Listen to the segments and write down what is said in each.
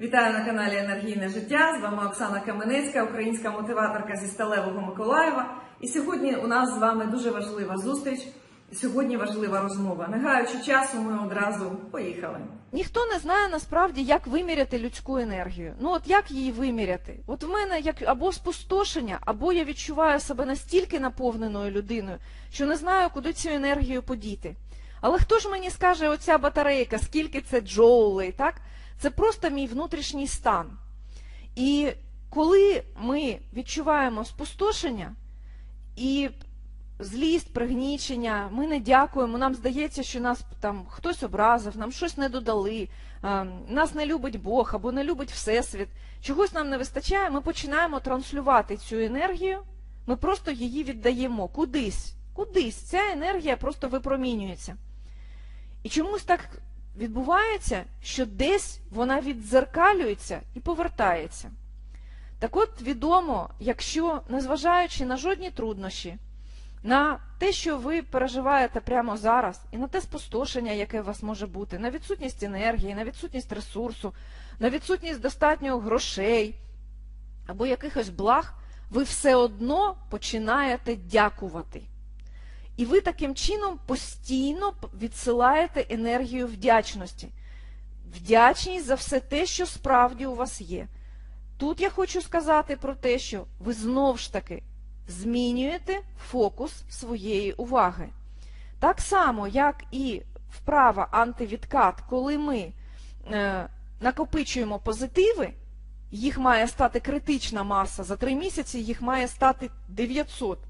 Вітаю на каналі Енергійне життя. З вами Оксана Каменецька, українська мотиваторка зі Сталевого Миколаєва. І сьогодні у нас з вами дуже важлива зустріч. Сьогодні важлива розмова. Не гаючи часу, ми одразу поїхали. Ніхто не знає насправді, як виміряти людську енергію. Ну от як її виміряти? От в мене як або спустошення, або я відчуваю себе настільки наповненою людиною, що не знаю, куди цю енергію подіти. Але хто ж мені скаже, оця батарейка, скільки це джоулей, так? Це просто мій внутрішній стан. І коли ми відчуваємо спустошення і злість, пригнічення, ми не дякуємо, нам здається, що нас там хтось образив, нам щось не додали, нас не любить Бог або не любить Всесвіт, чогось нам не вистачає, ми починаємо транслювати цю енергію, ми просто її віддаємо кудись, кудись. Ця енергія просто випромінюється. І чомусь так відбувається, що десь вона віддзеркалюється і повертається. Так от відомо, якщо, незважаючи на жодні труднощі, на те, що ви переживаєте прямо зараз, і на те спустошення, яке у вас може бути, на відсутність енергії, на відсутність ресурсу, на відсутність достатньо грошей або якихось благ, ви все одно починаєте дякувати. І ви таким чином постійно відсилаєте енергію вдячності. Вдячність за все те, що справді у вас є. Тут я хочу сказати про те, що ви знов ж таки змінюєте фокус своєї уваги. Так само, як і вправа антивідкат, коли ми е, накопичуємо позитиви, їх має стати критична маса, за три місяці їх має стати 900.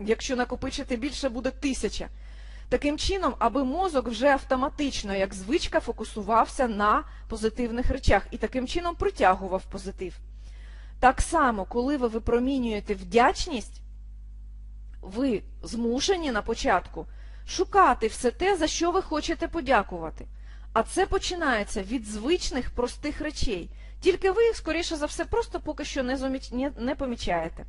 Якщо накопичити більше, буде 1000. Таким чином, аби мозок вже автоматично, як звичка, фокусувався на позитивних речах і таким чином притягував позитив. Так само, коли ви випромінюєте вдячність, ви змушені на початку шукати все те, за що ви хочете подякувати. А це починається від звичних простих речей. Тільки ви їх, скоріше за все, просто поки що не помічаєте.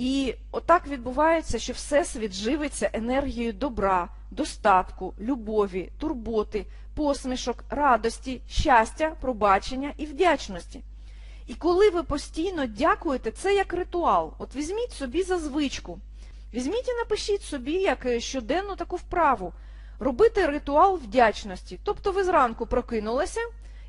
І отак відбувається, що Всесвіт живиться енергією добра, достатку, любові, турботи, посмішок, радості, щастя, пробачення і вдячності. І коли ви постійно дякуєте, це як ритуал. От візьміть собі за звичку. Візьміть і напишіть собі як е, щоденну таку вправу. Робити ритуал вдячності. Тобто ви зранку прокинулися,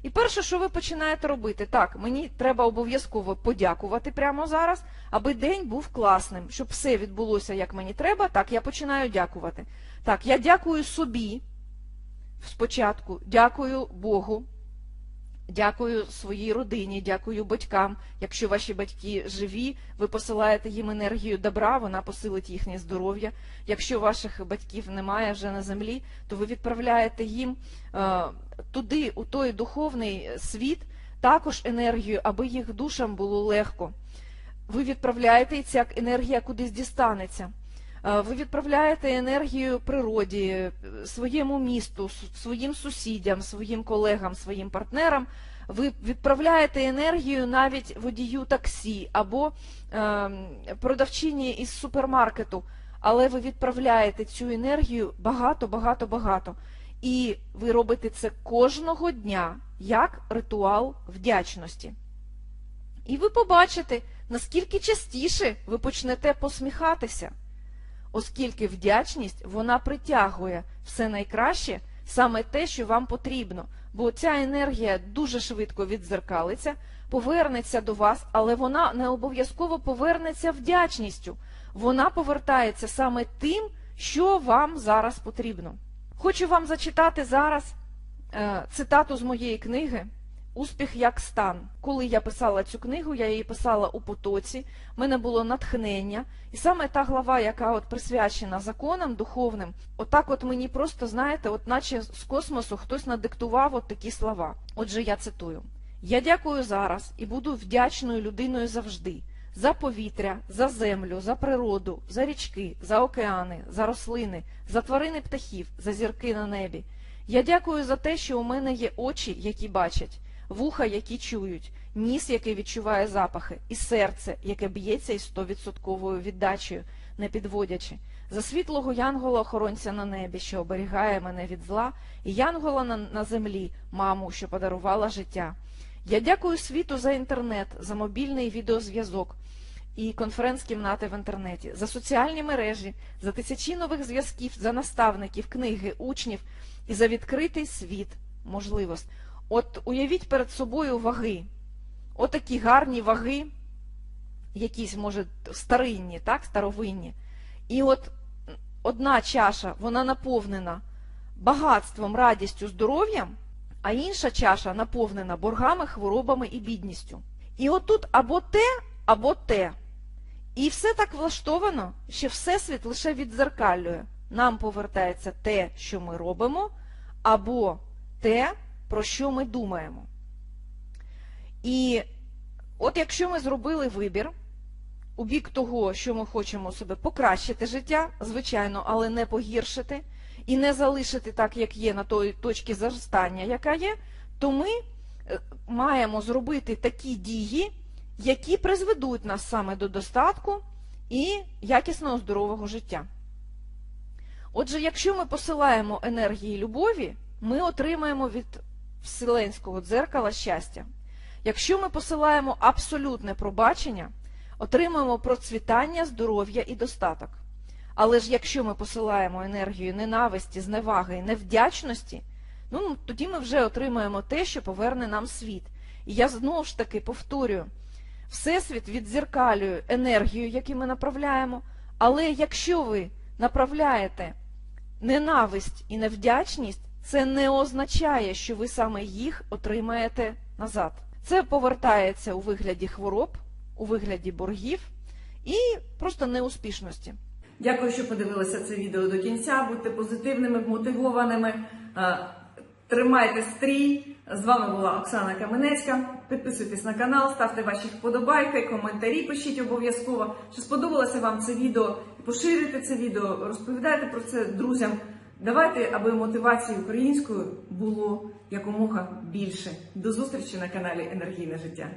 і перше, що ви починаєте робити, так, мені треба обов'язково подякувати прямо зараз, аби день був класним, щоб все відбулося, як мені треба, так, я починаю дякувати. Так, я дякую собі спочатку, дякую Богу, Дякую своїй родині, дякую батькам. Якщо ваші батьки живі, ви посилаєте їм енергію добра, вона посилить їхнє здоров'я. Якщо ваших батьків немає вже на землі, то ви відправляєте їм е, туди, у той духовний світ, також енергію, аби їх душам було легко. Ви відправляєте і ця енергія кудись дістанеться. Е, Ви відправляєте енергію природі, е, своєму місту, своїм сусідям, своїм колегам, своїм партнерам. Ви відправляєте енергію навіть водію таксі або е, продавчині із супермаркету, але ви відправляєте цю енергію багато, багато, багато. І ви робите це кожного дня як ритуал вдячності. І ви побачите, наскільки частіше ви почнете посміхатися оскільки вдячність вона притягує все найкраще, саме те, що вам потрібно, бо ця енергія дуже швидко відзеркалиться, повернеться до вас, але вона не обов'язково повернеться вдячністю. Вона повертається саме тим, що вам зараз потрібно. Хочу вам зачитати зараз е, цитату з моєї книги. Успіх як стан. Коли я писала цю книгу, я її писала у потоці, в мене було натхнення, і саме та глава, яка от присвячена законам духовним, отак от мені просто, знаєте, от наче з космосу хтось надиктував от такі слова. Отже, я цитую: Я дякую зараз і буду вдячною людиною завжди. За повітря, за землю, за природу, за річки, за океани, за рослини, за тварини птахів, за зірки на небі. Я дякую за те, що у мене є очі, які бачать, вуха, які чують, ніс, який відчуває запахи, і серце, яке б'ється із стовідсотковою віддачею, не підводячи, за світлого янгола-охоронця на небі, що оберігає мене від зла, і янгола на, на землі, маму, що подарувала життя. Я дякую світу за інтернет, за мобільний відеозв'язок і конференц-кімнати в інтернеті, за соціальні мережі, за тисячі нових зв'язків, за наставників, книги, учнів і за відкритий світ можливостей. От уявіть перед собою ваги, отакі гарні ваги, якісь, може, старинні, так, старовинні. І от одна чаша, вона наповнена багатством, радістю, здоров'ям, а інша чаша наповнена боргами, хворобами і бідністю. І отут або те, або те. І все так влаштовано, що Всесвіт лише віддзеркалює. Нам повертається те, що ми робимо, або те, про що ми думаємо. І от якщо ми зробили вибір у бік того, що ми хочемо себе покращити життя, звичайно, але не погіршити, і не залишити так, як є на той точці зростання, яка є, то ми е, маємо зробити такі дії, які призведуть нас саме до достатку і якісного здорового життя. Отже, якщо ми посилаємо енергії любові, ми отримаємо від вселенського дзеркала щастя. Якщо ми посилаємо абсолютне пробачення, отримаємо процвітання, здоров'я і достаток. Але ж якщо ми посилаємо енергію ненависті, зневаги і невдячності, ну тоді ми вже отримаємо те, що поверне нам світ. І я знову ж таки повторюю, Всесвіт відзеркалює енергію, яку ми направляємо, але якщо ви направляєте ненависть і невдячність, це не означає, що ви саме їх отримаєте назад. Це повертається у вигляді хвороб, у вигляді боргів і просто неуспішності. Дякую, що подивилися це відео до кінця. Будьте позитивними, мотивованими. Е, Тримайте стрій. З вами була Оксана Каменецька. Підписуйтесь на канал, ставте ваші вподобайки, коментарі пишіть обов'язково. Чи сподобалося вам це відео? Поширюйте це відео, розповідайте про це друзям. Давайте, аби мотивації українською було якомога більше. До зустрічі на каналі Енергійне життя.